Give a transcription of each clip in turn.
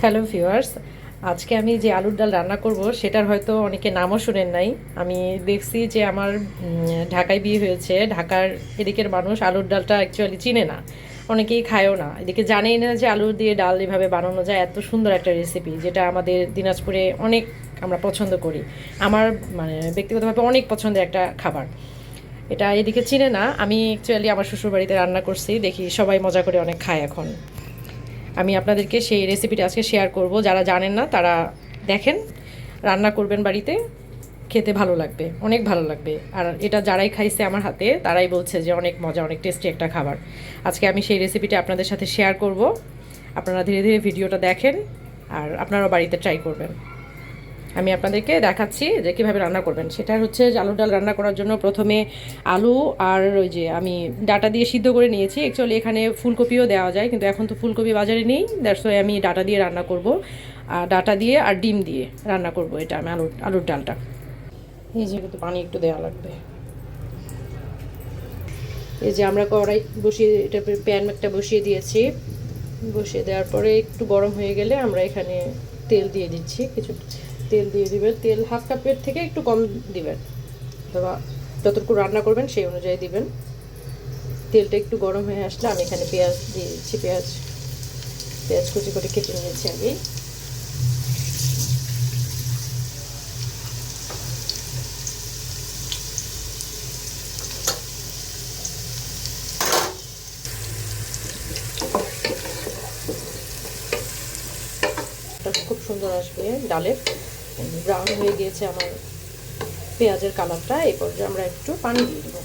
Hello viewers আজকে আমি যে আলুর ডাল রান্না করব, সেটার হয়তো অনেকে নামও শুনেন নাই। আমি দেখছি যে আমার ঢাকায় বিয়ে হয়েছে। ঢাকার এদিকের মানুষ আলুর ডালটা অ্যাকচুয়ালি চিনে না। অনেকেই খায়ও না। এদিকে জানেই না যে আলু দিয়ে ডাল এভাবে বানানো যায়। এত সুন্দর একটা রেসিপি যেটা আমাদের দিনাজপুরে অনেক আমরা পছন্দ করি। আমার মানে ব্যক্তিগতভাবে অনেক পছন্দের একটা খাবার। এটা এদিকে চিনে না। আমি অ্যাকচুয়ালি আমার শ্বশুরবাড়িতে রান্না করছি। দেখি সবাই মজা করে অনেক খায় এখন। আমি আপনাদেরকে সেই রেসিপিটা আজকে শেয়ার করব। যারা জানেন না, তারা দেখেন, রান্না করবেন বাড়িতে, খেতে ভালো লাগবে, অনেক ভালো লাগবে। আর এটা যারাই খাইছে আমার হাতে, তারাই বলছে যে অনেক মজা, অনেক টেস্টি একটা খাবার। আজকে আমি সেই রেসিপিটা আপনাদের সাথে শেয়ার করব। আপনারা ধীরে ধীরে ভিডিওটা দেখেন, আর আপনারাও বাড়িতে ট্রাই করবেন। আমি আপনাদেরকে দেখাচ্ছি যে কীভাবে রান্না করবেন। সেটা হচ্ছে আলুর ডাল রান্না করার জন্য প্রথমে আলু আর ওই যে আমি ডাটা দিয়ে সিদ্ধ করে নিয়েছি। অ্যাকচুয়ালি এখানে ফুলকপিও দেওয়া যায়, কিন্তু এখন তো ফুলকপি বাজারে নেই। দ্যাটস ওয়াই আমি ডাটা দিয়ে রান্না করব। আর ডাটা দিয়ে আর ডিম দিয়ে রান্না করব এটা আমি আলুর আলুর ডালটা। এই যে কিন্তু পানি একটু দেওয়া লাগবে। এই যে আমরা কড়াই বসিয়ে, এটা প্যান একটা বসিয়ে দিয়েছি। বসিয়ে দেওয়ার পরে একটু গরম হয়ে গেলে আমরা এখানে তেল দিয়ে দিচ্ছি। কিছু কিছু তেল দিয়ে দিবেন তেল হাফ কাপের থেকে একটু কম দিবেন। অথবা যতটুকু রান্না করবেন সেই অনুযায়ী দিবেন। তেলটা একটু গরম হয়ে আসলে আমি এখানে পেঁয়াজ দিয়ে দিচ্ছি পেঁয়াজ পেঁয়াজ কুচি করে কেটে নিয়েছি আমি। খুব সুন্দর আসবে ডালের। ব্রাউন হয়ে গিয়েছে আমার পেঁয়াজের কালারটা, এই পর্যায়ে আমরা একটু পানি দিয়ে দেবো।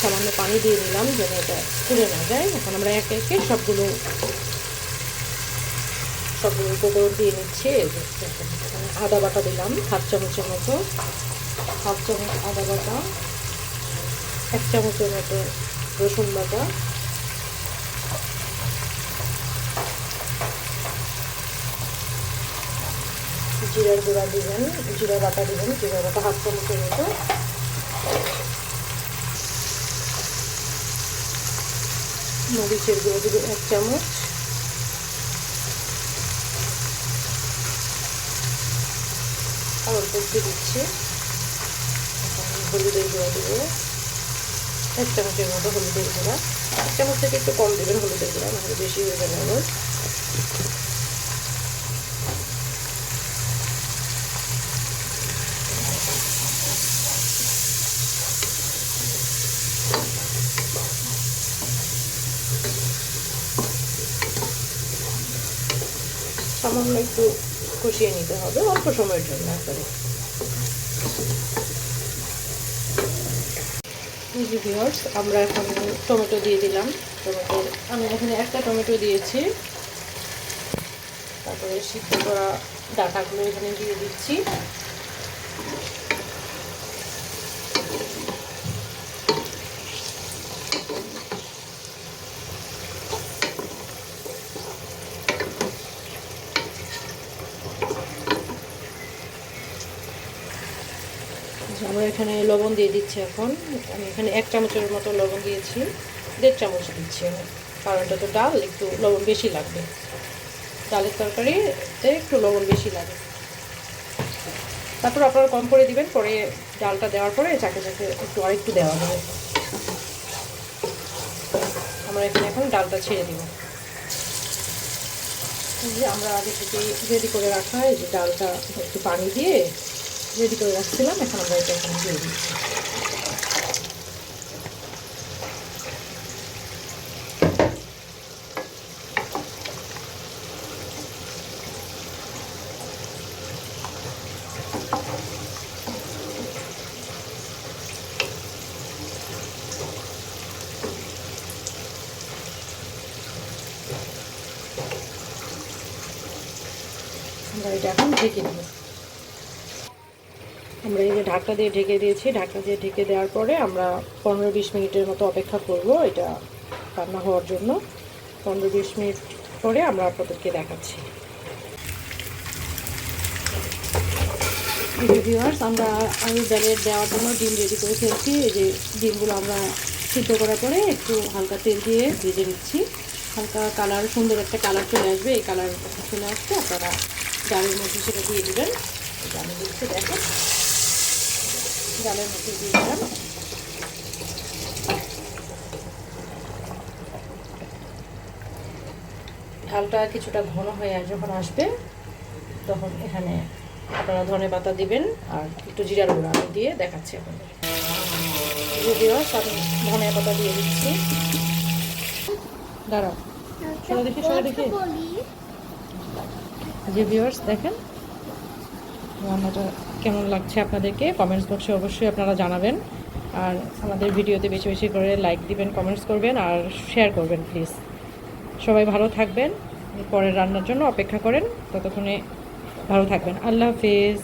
সামান্য পানি দিয়ে নিলাম যেন এটা পুড়ে না যায়। এখন আমরা একে একে সবগুলো সবগুলো উপকরণ দিয়ে নিচ্ছি। আদা বাটা দিলাম, হাফ চামচের মতো, হাফ চামচ আদা বাটা, এক চামচের মতো রসুন বাটা জিরার গুঁড়া দিবেন জিরা বাটা দিবেন জিরা বাটা হাফ চামচের মতো মরিচের গুঁড়ো দিবেন এক চামচ। আর অল্প একটু দিচ্ছি। হলুদের গুঁড়া দেবো। এক চামচের মতো হলুদের গুঁড়া। এক চামচ থেকে একটু কম দেবেন হলুদের গুঁড়া, নাহলে বেশি হয়ে যাবে আবার সামান্য একটু কষিয়ে নিতে হবে, অল্প সময়ের জন্য একবারে আমরা এখন টমেটো দিয়ে দিলাম। টমেটো আমি এখানে একটা টমেটো দিয়েছি। তারপরে সিদ্ধ করা ডাটাগুলো এখানে দিয়ে দিচ্ছি আমরা এখানে লবণ দিয়ে দিচ্ছি এখন। আমি এখানে এক চামচের মতো লবণ দিয়েছি, দেড় চামচ দিচ্ছি আমি, কারণ এটা তো ডাল, একটু লবণ বেশি লাগবে। ডালের তরকারিতে একটু লবণ বেশি লাগে। তারপর আপনারা কম করে দিবেন, পরে ডালটা দেওয়ার পরে চাকে চাকে একটু আরেকটু দেওয়া হবে। আমরা এখানে এখন ডালটা ছেড়ে দিব। আমরা আগে থেকে রেডি করে রাখা, এই যে ডালটা একটু পানি দিয়ে রেডি করে রাখছিলাম এখন আমরা এটা এখানে দিয়ে দিচ্ছি। আমরা এটা এখন ঢেকে দেবো আমরা এই যে ঢাকা দিয়ে ঢেকে দিয়েছি ঢাকা দিয়ে ঢেকে দেওয়ার পরে আমরা পনেরো বিশ মিনিটের মতো অপেক্ষা করব এটা রান্না হওয়ার জন্য। পনেরো বিশ মিনিট পরে আমরা আপনাদেরকে দেখাচ্ছি। ভিউয়ার্স আমরা আলু ডালের দেওয়ার জন্য ডিম রেডি করে ফেলছি। এই যে ডিমগুলো আমরা সিদ্ধ করার পরে একটু হালকা তেল দিয়ে ভেজে নিচ্ছি। হালকা কালার, সুন্দর একটা কালার চলে আসবে। এই কালার চলে আসবে আপনারা ডালের মধ্যে সেটা দিয়ে দেবেন। আমি দিচ্ছি দেখেন। ডালের মধ্যে দিয়ে দিলাম। ঝালটা কিছুটা ঘন হয়ে যখন আসবে তখন এখানে আপনারা ধনে পাতা দিবেন আর একটু জিরার গুঁড়ো আমি দিয়ে দেখাচ্ছি আপনাদের। যদিও আমি ধনে পাতা দিয়ে দিচ্ছি। দাঁড়াও। সরে দেখি দেখি। যে ভিউয়ার্স দেখেন। রান্নাটা কেমন লাগছে আপনাদেরকে? কমেন্টস বক্সে অবশ্যই আপনারা জানাবেন। আর আমাদের ভিডিওতে বেশি বেশি করে লাইক দিবেন কমেন্টস করবেন, আর শেয়ার করবেন প্লিজ সবাই ভালো থাকবেন। পরের রান্নার জন্য অপেক্ষা করেন। ততক্ষণে ভালো থাকবেন। আল্লাহ হাফিজ।